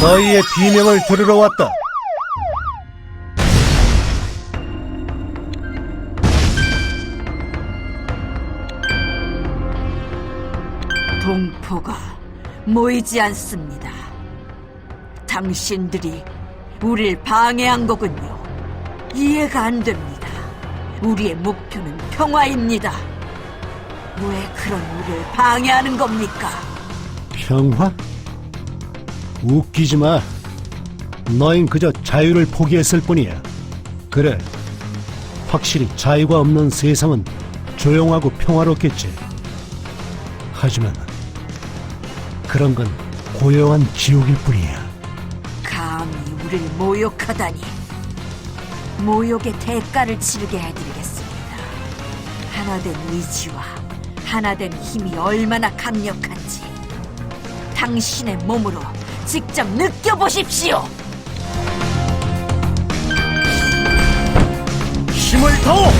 너희의 비명을 들으러 왔다. 동포가 모이지 않습니다. 당신들이 우릴 방해한 거군요. 이해가 안 됩니다. 우리의 목표는 평화입니다. 왜 그런 우리를 방해하는 겁니까? 평화? 웃기지 마. 너흰 그저 자유를 포기했을 뿐이야. 그래. 확실히 자유가 없는 세상은 조용하고 평화롭겠지. 하지만 그런 건 고요한 지옥일 뿐이야. 감히 우릴 모욕하다니. 모욕의 대가를 치르게 해드리겠습니다. 하나된 의지와 하나된 힘이 얼마나 강력한지 당신의 몸으로 직접 느껴보십시오. 힘을 더워!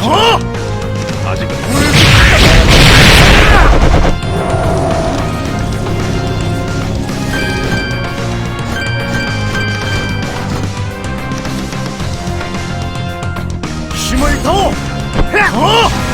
더! 아직은 힘을 더워! 더!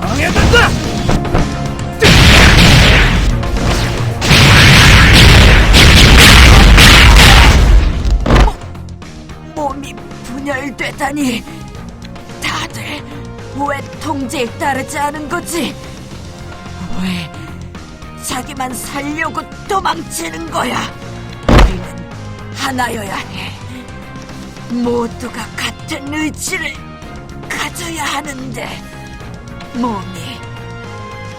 강해된다! 몸이 분열되다니 다들 왜 통제에 따르지 않은 거지? 왜 자기만 살려고 도망치는 거야? 우리는 하나여야 해. 모두가 같 은 의지를 가져야 하는데 몸이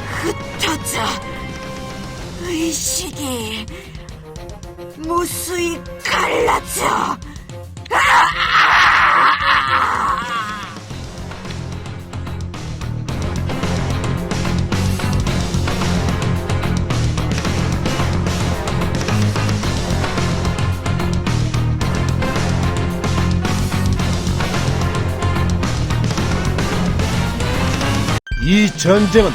흩어져 의식이 무수히 갈라져. 이 전쟁은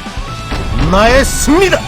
나의 승리다!